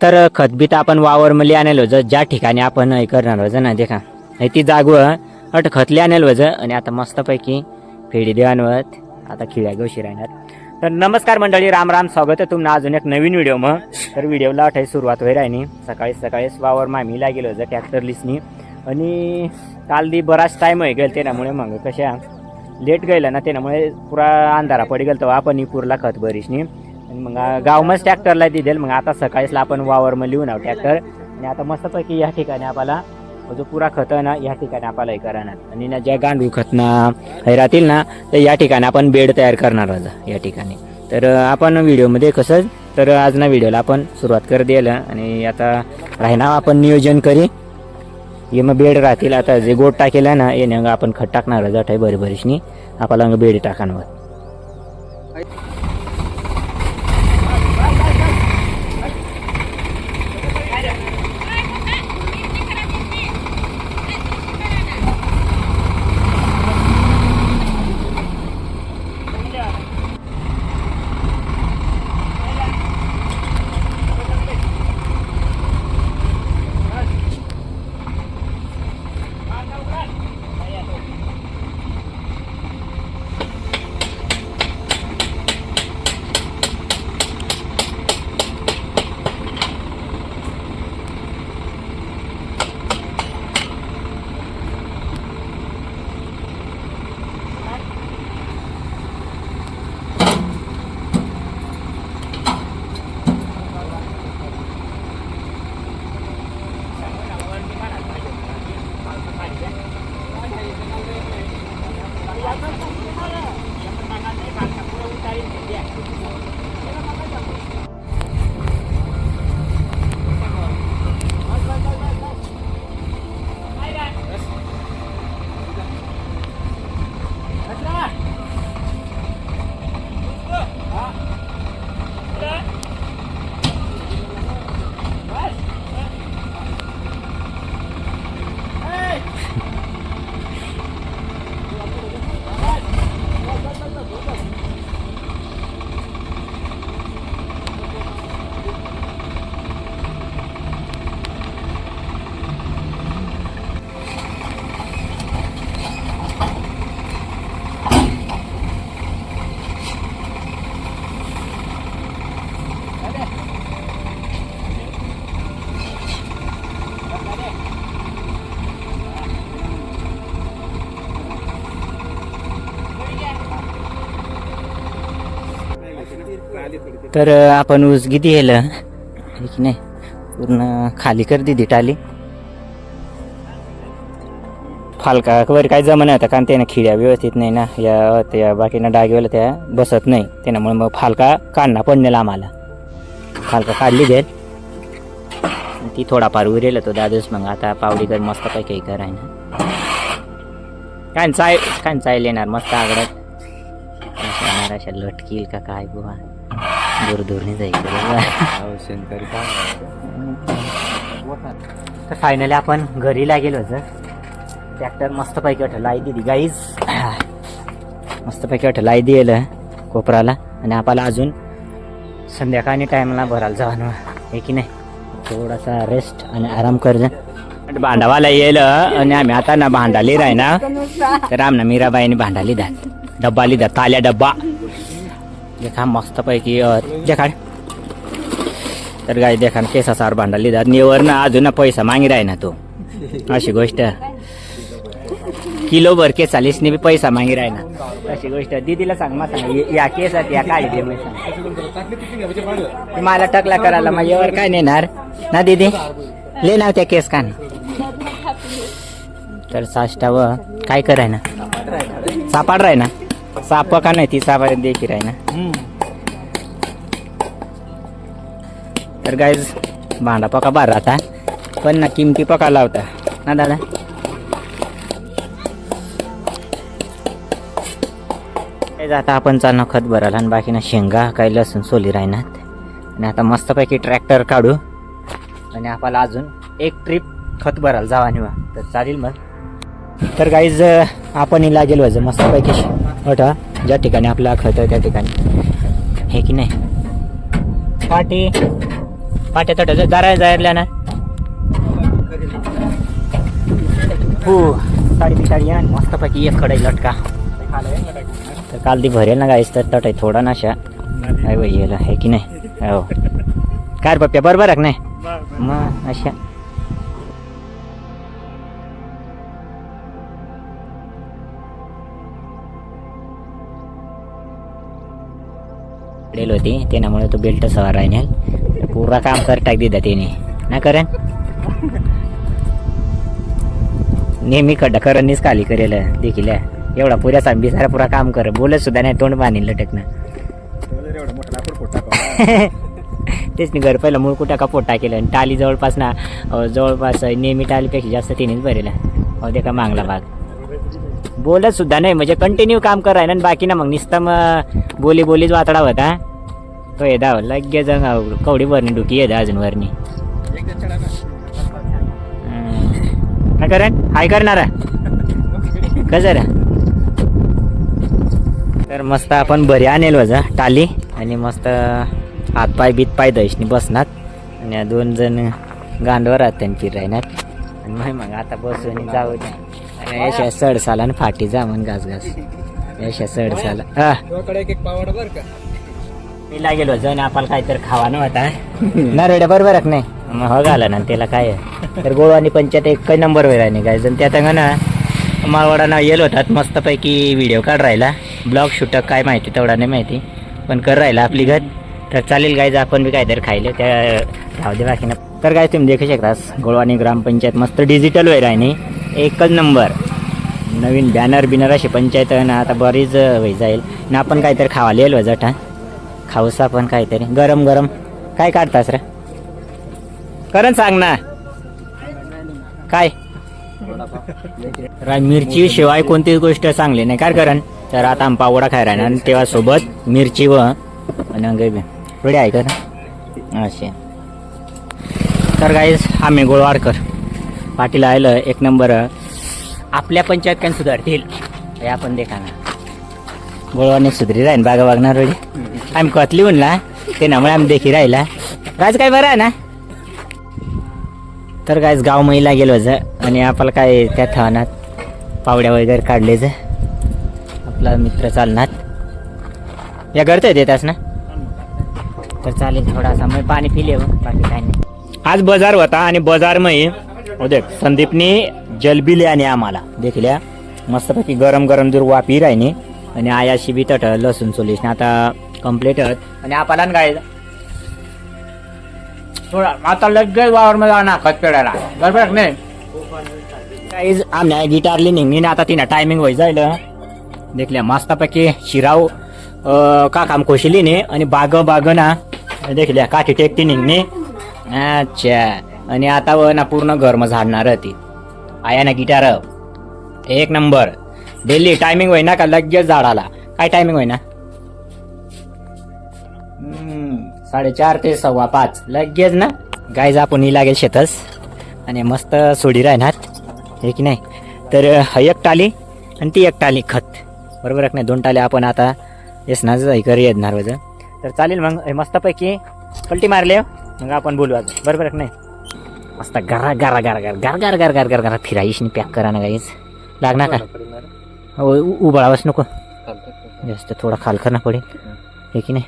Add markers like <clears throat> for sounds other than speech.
तर खतबीत आपण वावर मध्ये आणलं होतं ज्या ठिकाणी आपण हे करणार होतं ना देखा. हे ती जागव अट खतले आणलं होतं आणि आता मस्तपैकी फेडी देवानवत आता खिळ्या गोशी राहणार. तर नमस्कार मंडळी राम राम. स्वागत आहे तुम्हाला अजून एक नवीन व्हिडिओ मग तर व्हिडिओला अठाई सुरुवात होईल राहिनी सकाळी सकाळीच वावर मामीला गेलो होतं ट्रॅक्टर लिसनी. आणि काल दी बराच टाईम होई गेल त्यामुळे मग कशा लेट गेलं ना त्यामुळे पुरा अंधारा पडी गेल आपण पुरला खत बरीशनी मग गावमच ट्रॅक्टरला दिदेल मग आता सकाळीच आपण वावर मग लिहून आहो ट्रॅक्टर आणि आता मस्तपैकी या ठिकाणी आपला जो पुरा खत ना या ठिकाणी आपल्याला हे करणार. आणि ना ज्या गांडूळ खतना हे राहतील ना तर या ठिकाणी आपण बेड तयार करणार आहोत या ठिकाणी. तर आपण व्हिडिओमध्ये कसं तर आज ना व्हिडिओला आपण सुरुवात कर दिलं आणि आता राहिना आपण नियोजन करी. हे मग बेड राहतील. आता जे गोड टाकेला ना ये आपण खत टाकणार आहोत बरी बरीशनी आपल्याला बेड टाकणार तर आपण ऊस किती गेलं की नाही? पूर्ण खाली कर दिली टाली. फालका वर काय जमन होता कारण त्यानं खिड्या व्यवस्थित नाही ना या त्या बाकीनं डागेवाला त्या बसत नाही. त्याच्यामुळे मग फालका काढणं पडलेला आम्हाला. फालका काढली देत ती थोडाफार उरेल तो दादूस मग आता पावडीकर मस्त काय काही करायना काय चाय काय चाय येणार मस्त आगडत. येणार अशा लटकील का काय बुवा. दूर तर फायनली आपण घरी लागेलो होतं. ट्रॅक्टर मस्तपैकी अठ लाई दिली. गाईज <clears throat> मस्तपैकी अठ लाई दिलं कोपराला आणि आपल्याला अजून संध्याकाळी टाईमला भरायला जाणं हे की नाही? थोडासा रेस्ट आणि आराम कर जा. भांडावाला येईल आणि आम्ही आता ना भांडाली राही ना? तर आमना मीराबाईने भांडाली द्या डब्बा लिदा ताल्या डब्बा. देखा मस्तपैकी देखाड तर गाय देखा केसा सार भांडा लिहितात निवर ना अजून ना पैसा मागी राही ना तो. अशी गोष्ट. किलो भर केस चालीसने बी पैसा मागी राही ना. अशी गोष्ट. दिदीला सांग मा सांग या केसात या काय दे सांग. मला टकला करायला मग येवर काय नेणार? ना दीदी? ले ना त्या केस कान. तर साष्टाव काय कराय ना सापाड राही ना साप का नाही ती सापा देखी राही ना. तर गाईज भांडा पका बार राहता पण ना किमती पका लावता. ना दादा? आता आपण चालणं खत भरायला आणि बाकीना शेंगा काही लसूण सोली राहणार. आणि आता मस्तपैकी ट्रॅक्टर काढू. आणि आपल्याला अजून एक ट्रिप खत भरायला जावा निवा तर चालेल मग. तर गाईज आपण लागेल व्हायचं मस्तपैकी. मोठा ज्या ठिकाणी आपला खत आहे त्या ठिकाणी. हे की नाही? पाटी. पाट्या तट जरा जायला ना? हो साडी बिसाडी आणि मस्तपैकी एक कडे लटका. तर काल ती भरेल ना गाईस तर तट आहे थोडा नाशा काय बाई याला आहे की नाही? हो. काय पप्प्या बरोबर आहे नाही? मग अशा. पडेल होती. त्यामुळे तो बेल्ट सवार राहिने पुरा काम कर टाक दिदा त्याने ना करण? नेहमी खड्डा करणीच खाली करेल देखील. एवढा पुऱ्या सांबी सारा पुरा काम कर. बोलत सुद्धा नाही तोंड बांधील लटकणं <laughs> तेच नाही घर पहिलं मूळ कुठं का पोटा केलं. आणि टाली जवळपास ना जवळपास नेहमी टालीपेक्षा जास्त तिनेच भरेल. अहो दे का मागला भाग. बोलत सुद्धा नाही म्हणजे कंटिन्यू काम कराय ना आणि बाकी ना मग निस्तम बोली बोलीच वातडा होता तो ये दाव लगे जंग कवडी वरणी डुकी येत अजून वरणी. एकदा चढा ना हम्म. काय करण? हाय करणारा. का जरा? तर मस्त आपण भरी आणेल वजा टाली. आणि मस्त हातपाय बीतपाय दशनी बसणार. आणि या दोन जण गांडवर आहात त्यांची राहणार. आणि मग मग आता बसून जाऊ द्या. आणि अशा सडसाला आणि फाटी जा म्हण घास घास. अशा सडसाला हा. मी लागेल जाऊन आपल्याला काहीतरी खावा नव्हता <laughs> ना रेड्या बरोबर नाही? मग हो घाला ना त्याला काय? आहे. तर गोवानी पंचायत एक नंबर वर आहे काय जण त्यात अंगा ना माळवाडाना येल होतात मस्तपैकी व्हिडिओ काढ राहिला. ब्लॉग शूटक काय माहिती तेवढा नाही माहिती. पण कर राहिला आपली घर तर चालेल गायज आपण बी काहीतरी खायले. त्या राहू दे बाकी ना तर काय तुम्ही देखू शकतास गोळवानी ग्रामपंचायत मस्त डिजिटल वेळ आहे नी एकच नंबर नवीन बॅनर बिनर अशी पंचायत आहे ना आता बरीच वय जाईल. ना आपण काहीतरी खावायला येईल वजटा खाऊसा पण काहीतरी. गरम गरम. काय काढतास रे? करण सांग ना. काय? मिरची शिवाय कोणतीच गोष्ट चांगली नाही. काय करण? तर आता आम पावडा खाय राहणार. आणि तेव्हा सोबत मिरची व आणि आहे का असे तर गाईज आम्ही गोळवाडकर. पाटील आलं एक नंबर. आपल्या पंचायत काय सुधारतील. हे आपण देखा ना गोळवाने सुधरी राहीन बागा वागणार वेळी आम्ही कतली म्हणला ते त्यामुळे आम्ही देखी राहिला. राज काय बरं आहे ना? तर काय गाव महिला गेलो ज आणि आपल्याला काय त्या थानात पावड्या वगैरे काढले ज. आपला मित्र चालणार या करतोय देतास ना? तर चालेल थोडासा मग पाणी पिले हो, बाकी काय नाही. आज बाजार होता आणि बाजारमय हो उद्या संदीपनी संदीपने जलबिले आणि आम्हाला. देखल्या मस्तपैकी गरम गरम दूर वापी राहिनी आणि आयाशी बी तट लसूण सोलीस. आता कंप्लीट आणि आपल्याला काय? थोडा आता लगेच वावर मध्ये जाणार खत पेडायला. बरोबर नाही? काहीच आम्ही गिटारली निघली आता तिनं टायमिंग व्हाय जाईल देखल्या मस्तपैकी शिराव का काम खोशिली ने आणि बाग बाग ना देखल्या काठी टेकती निघणे. अच्छा. आणि आता व ना पूर्ण घरम झाडणार ती. आया ना गिटार एक नंबर. डेली टायमिंग होईना का लगेच झाडाला. काय टायमिंग होईना? साडेचार ते सव्वा पाच. लगेच ना? गाय आपण ही लागेल शेतस. आणि मस्त सोडी राहणार. हे की नाही? तर ह एक टाली आणि ती एक टाली खत. बरोबर नाही? दोन टाले आपण आता येस ना करी येणार वजन. तर चालेल मग. हे मस्तपैकी पलटी मारले. मग आपण बोलू आज बरोबर नाही? मस्त गरा गरा गरा गरा गार गार गार गार गार गार फिराईशनी पॅक करा ना गाईच लागणार का? हो उ- उबळावंच नको. जास्त थोडा खालखर ना पडेल. हे की नाही?